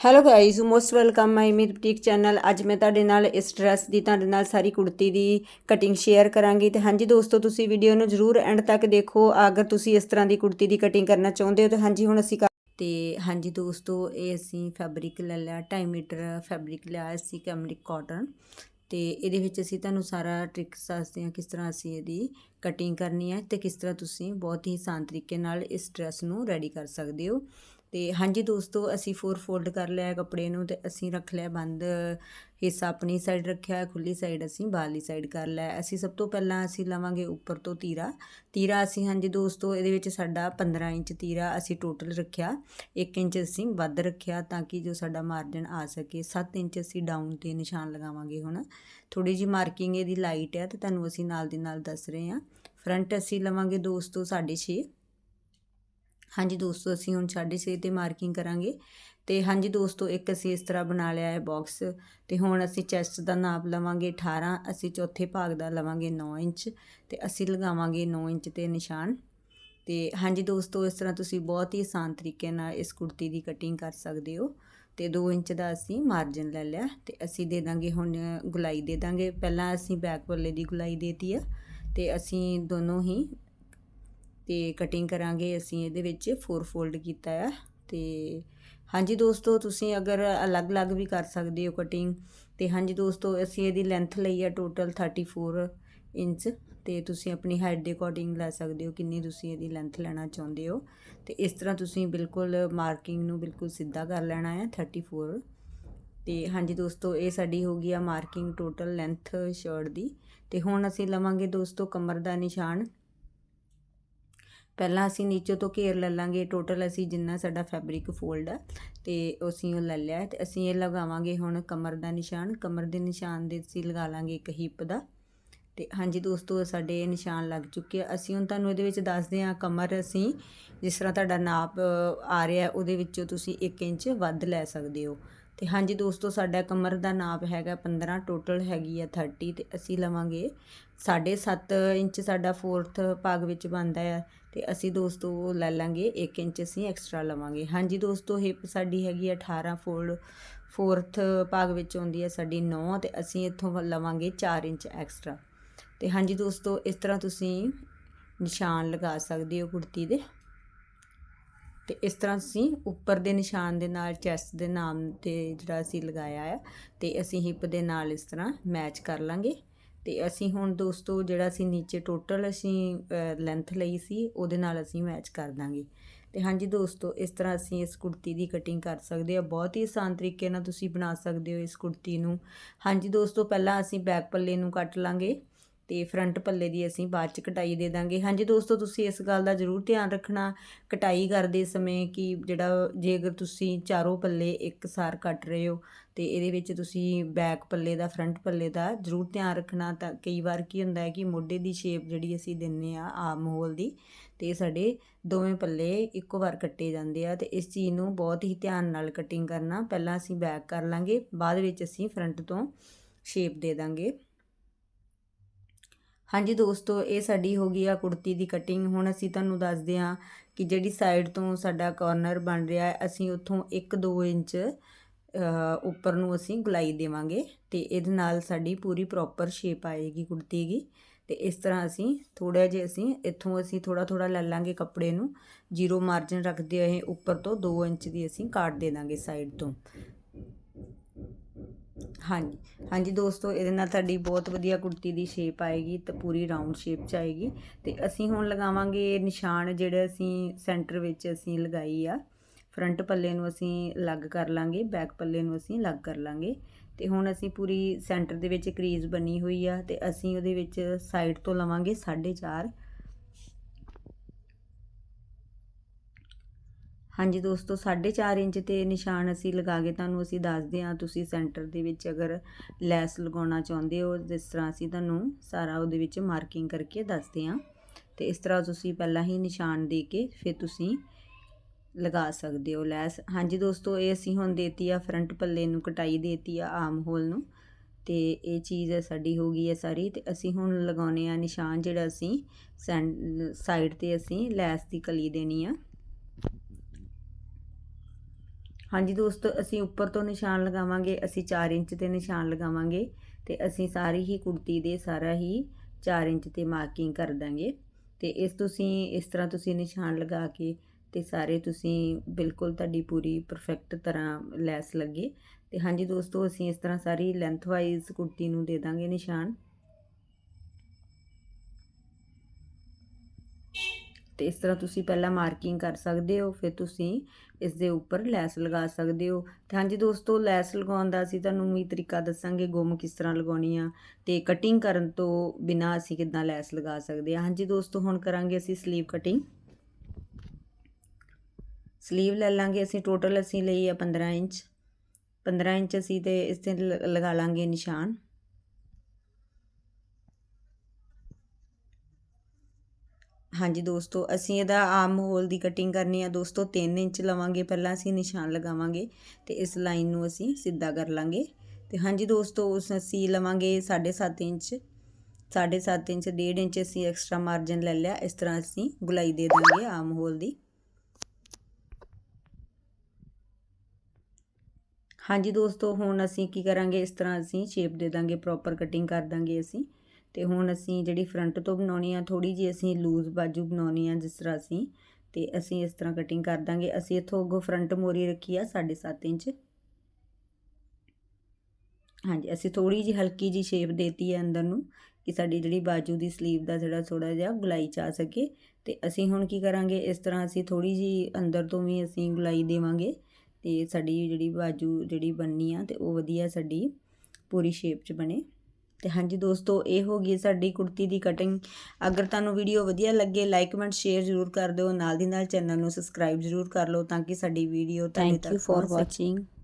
Hello guys most welcome my me boutique channel ਅੱਜ ਮੈਂ ਤੁਹਾਡੇ ਨਾਲ ਇਸ ਡਰੈਸ ਦੀ, ਤੁਹਾਡੇ ਨਾਲ ਸਾਰੀ ਕੁੜਤੀ ਦੀ ਕਟਿੰਗ ਸ਼ੇਅਰ ਕਰਾਂਗੀ। ਤੇ ਹਾਂਜੀ ਦੋਸਤੋ, ਤੁਸੀਂ ਵੀਡੀਓ ਨੂੰ ਜਰੂਰ ਐਂਡ ਤੱਕ ਦੇਖੋ। ਅਗਰ ਤੁਸੀਂ ਇਸ ਤਰ੍ਹਾਂ ਦੀ ਕੁੜਤੀ ਦੀ ਕਟਿੰਗ ਕਰਨਾ ਚਾਹੁੰਦੇ ਹੋ, ਤਾਂ ਹਾਂਜੀ ਹੁਣ ਅਸੀਂ ਕਰ- ਤੇ ਹਾਂਜੀ ਦੋਸਤੋ, ਇਹ ਅਸੀਂ ਫੈਬਰਿਕ ਲੈ ਲਿਆ 2.5 ਮੀਟਰ ਫੈਬਰਿਕ ਲਿਆ ਅਸੀਂ ਕੈਮਰਿਕ ਕਾਟਨ ਤੇ ਇਹਦੇ ਵਿੱਚ ਅਸੀਂ ਤੁਹਾਨੂੰ ਸਾਰਾ ਟ੍ਰਿਕਸ ਦੱਸਦੇ ਹਾਂ, ਕਿਸ ਤਰ੍ਹਾਂ ਅਸੀਂ ਇਹਦੀ ਕਟਿੰਗ ਕਰਨੀ ਹੈ ਤੇ ਕਿਸ ਤਰ੍ਹਾਂ ਤੁਸੀਂ ਬਹੁਤ ਹੀ ਆਸਾਨ ਤਰੀਕੇ ਨਾਲ ਇਸ ਡਰੈਸ ਨੂੰ ਰੈਡੀ ਕਰ ਸਕਦੇ ਹੋ। ਤੇ ਹਾਂਜੀ ਦੋਸਤੋ ਅਸੀਂ ਫੋਰ ਫੋਲਡ ਕਰ ਲਿਆ ਕੱਪੜੇ ਨੂੰ ਤੇ ਅਸੀਂ ਰੱਖ ਲਿਆ ਬੰਦ। ਹਿੱਸਾ ਆਪਣੀ ਸਾਈਡ ਰੱਖਿਆ ਹੈ, ਖੁੱਲੀ ਸਾਈਡ ਅਸੀਂ ਬਾਹਰਲੀ ਸਾਈਡ ਕਰ ਲਿਆ। ਅਸੀਂ ਸਭ ਤੋਂ ਪਹਿਲਾਂ ਅਸੀਂ ਲਵਾਂਗੇ ਉੱਪਰ ਤੋਂ ਤੀਰਾ। ਤੀਰਾ ਅਸੀਂ ਹਾਂਜੀ ਦੋਸਤੋ ਇਹਦੇ ਵਿੱਚ ਸਾਡਾ 15 ਇੰਚ ਤੀਰਾ ਅਸੀਂ ਟੋਟਲ ਰੱਖਿਆ। 1 ਇੰਚ ਅਸੀਂ ਵੱਧ ਰੱਖਿਆ ਤਾਂ ਕਿ ਜੋ ਸਾਡਾ ਮਾਰਜਨ ਆ ਸਕੇ। 7 ਇੰਚ ਅਸੀਂ ਡਾਊਨ ਤੇ ਨਿਸ਼ਾਨ ਲਗਾਵਾਂਗੇ ਹੁਣ। ਥੋੜੀ ਜੀ ਮਾਰਕਿੰਗ ਇਹਦੀ ਲਾਈਟ ਹੈ ਤੇ ਤੁਹਾਨੂੰ ਅਸੀਂ ਨਾਲ ਦੀ ਨਾਲ ਦੱਸ ਰਹੇ ਹਾਂ। ਫਰੰਟ ਅਸੀਂ ਲਵਾਂਗੇ ਦੋਸਤੋ 6.5 ਹਾਂਜੀ ਦੋਸਤੋ, ਅਸੀਂ ਹੁਣ 6.5 ਤੇ ਮਾਰਕਿੰਗ ਕਰਾਂਗੇ। ਤੇ ਹਾਂਜੀ ਦੋਸਤੋ, ਇੱਕ ਅਸੀਂ ਇਸ ਤਰ੍ਹਾਂ ਬਣਾ ਲਿਆ ਹੈ ਬਾਕਸ ਤੇ ਹੁਣ ਅਸੀਂ ਚੈਸਟ ਦਾ ਨਾਪ ਲਵਾਂਗੇ 18 ਅਸੀਂ ਚੌਥੇ ਭਾਗ ਦਾ ਲਵਾਂਗੇ 9 ਇੰਚ। ਤੇ ਅਸੀਂ ਲਗਾਵਾਂਗੇ 9 ਇੰਚ ਤੇ ਨਿਸ਼ਾਨ। ਤੇ ਹਾਂਜੀ ਦੋਸਤੋ, ਇਸ ਤਰ੍ਹਾਂ ਤੁਸੀਂ ਬਹੁਤ ਹੀ ਆਸਾਨ ਤਰੀਕੇ ਨਾਲ ਇਸ ਕੁੜਤੀ ਦੀ ਕਟਿੰਗ ਕਰ ਸਕਦੇ ਹੋ। ਤੇ 2 ਇੰਚ ਦਾ ਅਸੀਂ ਮਾਰਜਨ ਲੈ ਲਿਆ। ਤੇ ਅਸੀਂ ਦੇ ਦਾਂਗੇ ਹੁਣ ਗੁਲਾਈ ਦੇ ਦਾਂਗੇ। ਪਹਿਲਾਂ ਅਸੀਂ ਬੈਕ ਵੱਲੇ ਦੀ ਗੁਲਾਈ ਦੇਤੀ ਆ। ਤੇ ਅਸੀਂ ਦੋਨੋਂ ਹੀ ਤੇ ਕਟਿੰਗ ਕਰਾਂਗੇ, ਅਸੀਂ ਇਹਦੇ ਵਿੱਚ ਫੋਰ ਫੋਲਡ ਕੀਤਾ ਆ। ਤੇ ਹਾਂਜੀ ਦੋਸਤੋ, ਤੁਸੀਂ ਅਗਰ ਅਲੱਗ-ਅਲੱਗ ਵੀ ਕਰ ਸਕਦੇ ਹੋ ਕਟਿੰਗ ਤੇ ਹਾਂਜੀ ਦੋਸਤੋ, ਅਸੀਂ ਇਹਦੀ ਲੈਂਥ ਲਈ ਆ ਟੋਟਲ 34 ਇੰਚ, ਤੇ ਤੁਸੀਂ ਆਪਣੀ ਹਾਈਟ ਦੇ ਅਕੋਰਡਿੰਗ ਲੈ ਸਕਦੇ ਹੋ ਕਿੰਨੀ ਤੁਸੀਂ ਇਹਦੀ ਲੈਂਥ ਲੈਣਾ ਚਾਹੁੰਦੇ ਹੋ। ਤੇ ਇਸ ਤਰ੍ਹਾਂ ਤੁਸੀਂ ਬਿਲਕੁਲ ਮਾਰਕਿੰਗ ਨੂੰ ਬਿਲਕੁਲ ਸਿੱਧਾ ਕਰ ਲੈਣਾ ਹੈ 34 ਤੇ ਹਾਂਜੀ ਦੋਸਤੋ, ਇਹ ਸਾਡੀ ਹੋ ਗਈ ਆ ਮਾਰਕਿੰਗ ਟੋਟਲ ਲੈਂਥ ਸ਼ਰਟ ਦੀ। ਤੇ ਹੁਣ ਅਸੀਂ ਲਵਾਂਗੇ ਦੋਸਤੋ ਕਮਰ ਦਾ ਨਿਸ਼ਾਨ। ਪਹਿਲਾਂ ਅਸੀਂ ਨੀਚੇ ਤੋਂ ਘੇਰ ਲੈ ਲਾਂਗੇ ਟੋਟਲ ਅਸੀਂ ਜਿੰਨਾ ਸਾਡਾ ਫੈਬਰਿਕ ਫੋਲਡ ਹੈ ਤੇ ਅਸੀਂ ਉਹ ਲੈ ਲਿਆ ਹੈ, ਤੇ ਅਸੀਂ ਇਹ ਲਗਾਵਾਂਗੇ ਹੁਣ ਕਮਰ ਦਾ ਨਿਸ਼ਾਨ, ਕਮਰ ਦੇ ਨਿਸ਼ਾਨ ਦੇ ਅਸੀਂ ਲਗਾ ਲਾਂਗੇ ਇੱਕ ਹਿੱਪ ਦਾ। ਤੇ ਹਾਂਜੀ ਦੋਸਤੋ, ਸਾਡੇ ਇਹ ਨਿਸ਼ਾਨ ਲੱਗ ਚੁੱਕੇ ਆ। ਅਸੀਂ ਹੁਣ ਤੁਹਾਨੂੰ ਇਹਦੇ ਵਿੱਚ ਦੱਸਦੇ ਹਾਂ ਕਮਰ ਅਸੀਂ ਜਿਸ ਤਰ੍ਹਾਂ ਤੁਹਾਡਾ ਨਾਪ ਆ ਰਿਹਾ ਉਹਦੇ ਵਿੱਚੋਂ ਤੁਸੀਂ 1 ਇੰਚ ਵੱਧ ਲੈ ਸਕਦੇ ਹੋ। ਤੇ ਹਾਂਜੀ ਦੋਸਤੋ, ਸਾਡਾ ਕਮਰ ਦਾ ਨਾਪ ਹੈਗਾ 15 ਟੋਟਲ ਹੈਗੀ ਆ 30 ਤੇ ਅਸੀਂ ਲਵਾਂਗੇ 7.5 ਇੰਚ ਸਾਡਾ ਫੋਰਥ ਭਾਗ ਵਿੱਚ ਬਣਦਾ ਆ ਤੇ ਅਸੀਂ ਦੋਸਤੋ ਲੈ ਲਾਂਗੇ 1 ਇੰਚ ਅਸੀਂ ਐਕਸਟਰਾ ਲਵਾਂਗੇ। ਹਾਂਜੀ ਦੋਸਤੋ ਹਿਪ ਸਾਡੀ ਹੈਗੀ ਆ 18 ਫੋਲਡ ਫੋਰਥ ਭਾਗ ਵਿੱਚ ਆਉਂਦੀ ਹੈ ਸਾਡੀ 9 ਤੇ ਅਸੀਂ ਇੱਥੋਂ ਲਵਾਂਗੇ 4 ਇੰਚ ਐਕਸਟਰਾ ਤੇ ਹਾਂਜੀ ਦੋਸਤੋ, ਇਸ ਤਰ੍ਹਾਂ ਤੁਸੀਂ ਨਿਸ਼ਾਨ ਲਗਾ ਸਕਦੇ ਹੋ ਕੁੜਤੀ ਦੇ। ਤੇ ਇਸ ਤਰ੍ਹਾਂ ਅਸੀਂ ਉੱਪਰ ਦੇ ਨਿਸ਼ਾਨ ਦੇ ਨਾਲ ਚੈਸਟ ਦੇ ਨਾਮ ਤੇ ਜਿਹੜਾ ਅਸੀਂ ਲਗਾਇਆ ਹੈ ਤੇ ਅਸੀਂ ਹਿਪ ਦੇ ਨਾਲ ਇਸ ਤਰ੍ਹਾਂ ਮੈਚ ਕਰ ਲਾਂਗੇ। ਤੇ ਅਸੀਂ ਹੁਣ ਦੋਸਤੋ ਜਿਹੜਾ ਅਸੀਂ ਨੀਚੇ ਟੋਟਲ ਅਸੀਂ ਲੈਂਥ ਲਈ ਸੀ, ਉਹਦੇ ਨਾਲ ਅਸੀਂ ਮੈਚ ਕਰ ਦਾਂਗੇ। ਤੇ ਹਾਂਜੀ ਦੋਸਤੋ, ਇਸ ਤਰ੍ਹਾਂ ਅਸੀਂ ਇਸ ਕੁੜਤੀ ਦੀ ਕਟਿੰਗ ਕਰ ਸਕਦੇ ਆ। ਬਹੁਤ ਹੀ ਆਸਾਨ ਤਰੀਕੇ ਨਾਲ ਤੁਸੀਂ ਬਣਾ ਸਕਦੇ ਹੋ ਇਸ ਕੁੜਤੀ ਨੂੰ। ਹਾਂਜੀ ਦੋਸਤੋ, ਪਹਿਲਾਂ ਅਸੀਂ ਬੈਕ ਪੱਲੇ ਨੂੰ ਕੱਟ ਲਾਂਗੇ। ਤੇ ਫਰੰਟ ਪੱਲੇ ਦੀ ਅਸੀਂ ਬਾਅਦ ਚ ਕਟਾਈ ਦੇ ਦਾਂਗੇ। ਹਾਂਜੀ ਦੋਸਤੋ, ਤੁਸੀਂ ਇਸ ਗੱਲ ਦਾ ਜ਼ਰੂਰ ਧਿਆਨ ਰੱਖਣਾ। ਕਟਾਈ ਕਰਦੇ ਸਮੇਂ ਕਿ ਜਿਹੜਾ ਜੇ ਅਗਰ ਤੁਸੀਂ ਚਾਰੋਂ ਪੱਲੇ ਇੱਕ ਸਾਰ ਕੱਟ ਰਹੇ ਹੋ ਤੇ ਇਹਦੇ ਵਿੱਚ ਤੁਸੀਂ ਬੈਕ ਪੱਲੇ ਦਾ, ਫਰੰਟ ਪੱਲੇ ਦਾ ਜ਼ਰੂਰ ਧਿਆਨ ਰੱਖਣਾ ਤਾਂ ਕਈ ਵਾਰ ਕੀ ਹੁੰਦਾ ਹੈ ਕਿ ਮੋਢੇ ਦੀ ਸ਼ੇਪ ਜਿਹੜੀ ਅਸੀਂ ਦਿੰਨੇ ਆ ਆਮ ਹੋਲ ਦੀ ਤੇ ਸਾਡੇ ਦੋਵੇਂ ਪੱਲੇ ਇੱਕੋ ਵਾਰ ਕੱਟੇ ਜਾਂਦੇ ਆ ਤੇ ਇਸ ਚੀਜ਼ ਨੂੰ ਬਹੁਤ ਹੀ ਧਿਆਨ ਨਾਲ ਕਟਿੰਗ ਕਰਨਾ। ਪਹਿਲਾਂ ਅਸੀਂ ਬੈਕ ਕਰ ਲਾਂਗੇ, ਬਾਅਦ ਵਿੱਚ ਅਸੀਂ ਫਰੰਟ ਤੋਂ ਸ਼ੇਪ ਦੇ ਦਾਂਗੇ। ਹਾਂਜੀ ਦੋਸਤੋ, ਇਹ ਸਾਡੀ ਹੋ ਗਈ ਆ ਕੁੜਤੀ ਦੀ ਕਟਿੰਗ ਹੁਣ ਅਸੀਂ ਤੁਹਾਨੂੰ ਦੱਸਦੇ ਹਾਂ ਕਿ ਜਿਹੜੀ ਸਾਈਡ ਤੋਂ ਸਾਡਾ ਕਾਰਨਰ ਬਣ ਰਿਹਾ ਹੈ, ਅਸੀਂ ਉੱਥੋਂ 1-2 ਇੰਚ ਉੱਪਰ ਨੂੰ ਅਸੀਂ ਗੁਲਾਈ ਦੇਵਾਂਗੇ ਤੇ ਇਹਦੇ ਨਾਲ ਸਾਡੀ ਪੂਰੀ ਪ੍ਰੋਪਰ ਸ਼ੇਪ ਆਏਗੀ ਕੁੜਤੀ ਦੀ। ਤੇ ਇਸ ਤਰ੍ਹਾਂ ਅਸੀਂ ਥੋੜਾ ਜਿਹਾ ਅਸੀਂ ਇੱਥੋਂ ਅਸੀਂ ਥੋੜਾ ਥੋੜਾ ਲੈ ਲਾਂਗੇ ਕੱਪੜੇ ਨੂੰ। ਜ਼ੀਰੋ ਮਾਰਜਨ ਰੱਖਦੇ ਹੋਏ ਉੱਪਰ ਤੋਂ 2 ਇੰਚ ਦੀ ਅਸੀਂ ਕਾਟ ਦੇ ਦਾਂਗੇ ਸਾਈਡ ਤੋਂ। ਹਾਂਜੀ ਹਾਂਜੀ ਦੋਸਤੋ, ਇਹਦੇ ਨਾਲ ਤੁਹਾਡੀ ਬਹੁਤ ਵਧੀਆ ਕੁੜਤੀ ਦੀ ਸ਼ੇਪ ਆਏਗੀ ਤੇ ਪੂਰੀ ਰਾਉਂਡ ਸ਼ੇਪ ਚ ਆਏਗੀ। ਤੇ ਅਸੀਂ ਹੁਣ ਲਗਾਵਾਂਗੇ ਨਿਸ਼ਾਨ ਜਿਹੜੇ ਅਸੀਂ ਸੈਂਟਰ ਵਿੱਚ ਅਸੀਂ ਲਗਾਈ ਆ। ਫਰੰਟ ਪੱਲੇ ਨੂੰ ਅਸੀਂ ਅਲੱਗ ਕਰ ਲਾਂਗੇ ਬੈਕ ਪੱਲੇ ਨੂੰ ਅਸੀਂ ਅਲੱਗ ਕਰ ਲਾਂਗੇ। ਤੇ ਹੁਣ ਅਸੀਂ ਪੂਰੀ ਸੈਂਟਰ ਦੇ ਵਿੱਚ ਕਰੀਜ਼ ਬਣੀ ਹੋਈ ਆ ਤੇ ਅਸੀਂ ਉਹਦੇ ਵਿੱਚ ਸਾਈਡ ਤੋਂ ਲਵਾਂਗੇ 4.5 ਹਾਂਜੀ ਦੋਸਤੋ 4.5 ਇੰਚ ਤੇ ਨਿਸ਼ਾਨ ਅਸੀਂ ਲਗਾ ਕੇ ਤੁਹਾਨੂੰ ਅਸੀਂ ਦੱਸਦੇ ਹਾਂ, ਤੁਸੀਂ ਸੈਂਟਰ ਦੇ ਵਿੱਚ ਅਗਰ ਲੈਸ ਲਗਾਉਣਾ ਚਾਹੁੰਦੇ ਹੋ, ਜਿਸ ਤਰ੍ਹਾਂ ਅਸੀਂ ਤੁਹਾਨੂੰ ਸਾਰਾ ਉਹਦੇ ਵਿੱਚ ਮਾਰਕਿੰਗ ਕਰਕੇ ਦੱਸਦੇ ਹਾਂ। ਤੇ ਇਸ ਤਰ੍ਹਾਂ ਤੁਸੀਂ ਪਹਿਲਾਂ ਹੀ ਨਿਸ਼ਾਨ ਦੇ ਕੇ ਫਿਰ ਤੁਸੀਂ ਲਗਾ ਸਕਦੇ ਹੋ ਲੈਸ। ਹਾਂਜੀ ਦੋਸਤੋ, ਇਹ ਅਸੀਂ ਹੁਣ ਦੇਤੀ ਆ ਫਰੰਟ ਪੱਲੇ ਨੂੰ, ਕਟਾਈ ਦੇਤੀ ਆ ਆਮ ਹੋਲ ਨੂੰ। ਤੇ ਇਹ ਚੀਜ਼ ਸਾਡੀ ਹੋ ਗਈ ਹੈ ਸਾਰੀ ਤੇ ਅਸੀਂ ਹੁਣ ਲਗਾਉਨੇ ਆ ਨਿਸ਼ਾਨ ਜਿਹੜਾ ਅਸੀਂ ਸਾਈਡ ਤੇ ਅਸੀਂ ਲੈਸ ਦੀ ਕਲੀ ਦੇਣੀ ਆ। ਹਾਂਜੀ ਦੋਸਤੋ, ਅਸੀਂ ਉੱਪਰ ਤੋਂ ਨਿਸ਼ਾਨ ਲਗਾਵਾਂਗੇ, ਅਸੀਂ 4 ਇੰਚ ਤੇ ਨਿਸ਼ਾਨ ਲਗਾਵਾਂਗੇ ਤੇ ਅਸੀਂ ਸਾਰੀ ਹੀ ਕੁੜਤੀ ਦੇ ਸਾਰਾ ਹੀ 4 ਇੰਚ ਤੇ ਮਾਰਕਿੰਗ ਕਰ ਦਾਂਗੇ ਤੇ ਇਸ ਤੁਸੀਂ, ਇਸ ਤਰ੍ਹਾਂ ਤੁਸੀਂ ਨਿਸ਼ਾਨ ਲਗਾ ਕੇ ਤੇ ਸਾਰੇ ਤੁਸੀਂ ਬਿਲਕੁਲ ਤੁਹਾਡੀ ਪੂਰੀ ਪਰਫੈਕਟ ਤਰ੍ਹਾਂ ਲੈਸ ਲੱਗੇ ਤੇ ਹਾਂਜੀ ਦੋਸਤੋ, ਅਸੀਂ ਇਸ ਤਰ੍ਹਾਂ ਸਾਰੀ ਲੈਂਥ ਵਾਈਜ਼ ਕੁੜਤੀ ਨੂੰ ਦੇ ਦਾਂਗੇ ਨਿਸ਼ਾਨ ਤੇ ਇਸ ਤਰ੍ਹਾਂ ਤੁਸੀਂ ਪਹਿਲਾਂ ਮਾਰਕਿੰਗ ਕਰ ਸਕਦੇ ਹੋ, ਫਿਰ ਤੁਸੀਂ ਇਸ ਦੇ ਉੱਪਰ ਲੈਸ ਲਗਾ ਸਕਦੇ ਹੋ। ਤੇ ਹਾਂਜੀ ਦੋਸਤੋ, ਲੈਸ ਲਗਾਉਣ ਦਾ ਅਸੀਂ ਤੁਹਾਨੂੰ ਵੀ ਤਰੀਕਾ ਦੱਸਾਂਗੇ, ਗੁੰਮ ਕਿਸ ਤਰ੍ਹਾਂ ਲਗਾਉਣੀ ਆ ਤੇ ਕਟਿੰਗ ਕਰਨ ਤੋਂ ਬਿਨਾ ਅਸੀਂ ਕਿੱਦਾਂ ਲੈਸ ਲਗਾ ਸਕਦੇ ਹਾਂ। ਹਾਂਜੀ ਦੋਸਤੋ, ਹੁਣ ਕਰਾਂਗੇ ਅਸੀਂ ਸਲੀਵ ਕਟਿੰਗ ਸਲੀਵ ਲੈ ਲਾਂਗੇ ਅਸੀਂ ਟੋਟਲ ਅਸੀਂ ਲਈ ਆ 15 ਇੰਚ। 15 ਇੰਚ ਅਸੀਂ ਤੇ ਇਸ ਤੇ ਲ- ਲਗਾ ਲਾਂਗੇ ਨਿਸ਼ਾਨ। ਹਾਂਜੀ ਦੋਸਤੋ, ਅਸੀਂ ਇਹਦਾ ਆਮ ਹੋਲ ਦੀ ਕਟਿੰਗ ਕਰਨੀ ਆ। ਦੋਸਤੋ 3 ਇੰਚ ਲਵਾਂਗੇ। ਪਹਿਲਾਂ ਅਸੀਂ ਨਿਸ਼ਾਨ ਲਗਾਵਾਂਗੇ ਤੇ ਇਸ ਲਾਈਨ ਨੂੰ ਅਸੀਂ ਸਿੱਧਾ ਕਰ ਲਾਂਗੇ। ਤੇ ਹਾਂਜੀ ਦੋਸਤੋ, ਉਸ ਅਸੀਂ ਲਵਾਂਗੇ 7.5 ਇੰਚ। 7.5 ਇੰਚ 1.5 ਇੰਚ ਅਸੀਂ ਐਕਸਟਰਾ ਮਾਰਜਨ ਲੈ ਲਿਆ। ਇਸ ਤਰ੍ਹਾਂ ਅਸੀਂ ਗੁਲਾਈ ਦੇ ਦਾਂਗੇ ਆਮ ਹੋਲ ਦੀ। ਹਾਂਜੀ ਦੋਸਤੋ, ਹੁਣ ਅਸੀਂ ਕੀ ਕਰਾਂਗੇ? ਇਸ ਤਰ੍ਹਾਂ ਅਸੀਂ ਸ਼ੇਪ ਦੇ ਦਾਂਗੇ ਪ੍ਰੋਪਰ ਕਟਿੰਗ ਕਰ ਦਾਂਗੇ ਅਸੀਂ। ਤੇ ਹੁਣ ਅਸੀਂ ਜਿਹੜੀ ਫਰੰਟ ਤੋਂ ਬਣਾਉਣੀ ਆ ਥੋੜੀ ਜੀ ਅਸੀਂ ਲੂਜ਼ ਬਾਜੂ ਬਣਾਉਣੀ ਆ ਜਿਸ ਤਰ੍ਹਾਂ ਅਸੀਂ, ਤੇ ਅਸੀਂ ਇਸ ਤਰ੍ਹਾਂ ਕਟਿੰਗ ਕਰ ਦਾਂਗੇ। ਅਸੀਂ ਇੱਥੋਂ ਅੱਗੋਂ ਫਰੰਟ ਮੋਰੀ ਰੱਖੀ ਆ 7.5 ਇੰਚ। ਹਾਂਜੀ, ਅਸੀਂ ਥੋੜੀ ਜੀ ਹਲਕੀ ਜੀ ਸ਼ੇਪ ਦੇਤੀ ਹੈ ਅੰਦਰ ਨੂੰ ਕਿ ਸਾਡੀ ਜਿਹੜੀ ਬਾਜੂ ਦੀ ਸਲੀਵ ਦਾ ਜਿਹੜਾ ਥੋੜਾ ਜਿਹਾ ਗੁਲਾਈ ਚ ਆ ਸਕੇ। ਤੇ ਅਸੀਂ ਹੁਣ ਕੀ ਕਰਾਂਗੇ, ਇਸ ਤਰ੍ਹਾਂ ਅਸੀਂ ਥੋੜੀ ਜੀ ਅੰਦਰ ਤੋਂ ਵੀ ਅਸੀਂ ਗੁਲਾਈ ਦੇਵਾਂਗੇ ਤੇ ਸਾਡੀ ਜਿਹੜੀ ਬਾਜੂ ਜਿਹੜੀ ਬਣਨੀ ਆ ਤੇ ਉਹ ਵਧੀਆ ਸਾਡੀ ਪੂਰੀ ਸ਼ੇਪ 'ਚ ਬਣੇ। ਤੇ ਹਾਂਜੀ ਦੋਸਤੋ ਇਹ ਹੋ ਗਈ ਸਾਡੀ ਕੁੜਤੀ ਦੀ ਕਟਿੰਗ ਅਗਰ ਤੁਹਾਨੂੰ ਵੀਡੀਓ ਵਧੀਆ ਲੱਗੇ ਲਾਈਕ ਕਮੈਂਟ ਸ਼ੇਅਰ ਜ਼ਰੂਰ ਕਰ ਦਿਓ ਨਾਲ ਦੀ ਨਾਲ ਚੈਨਲ ਨੂੰ ਸਬਸਕ੍ਰਾਈਬ ਜ਼ਰੂਰ ਕਰ ਲਓ ਤਾਂ ਕਿ ਸਾਡੀ ਵੀਡੀਓ ਤੁਹਾਡੇ ਤੱਕ you for ਪਹੁੰਚ ਸਕੇ। watching.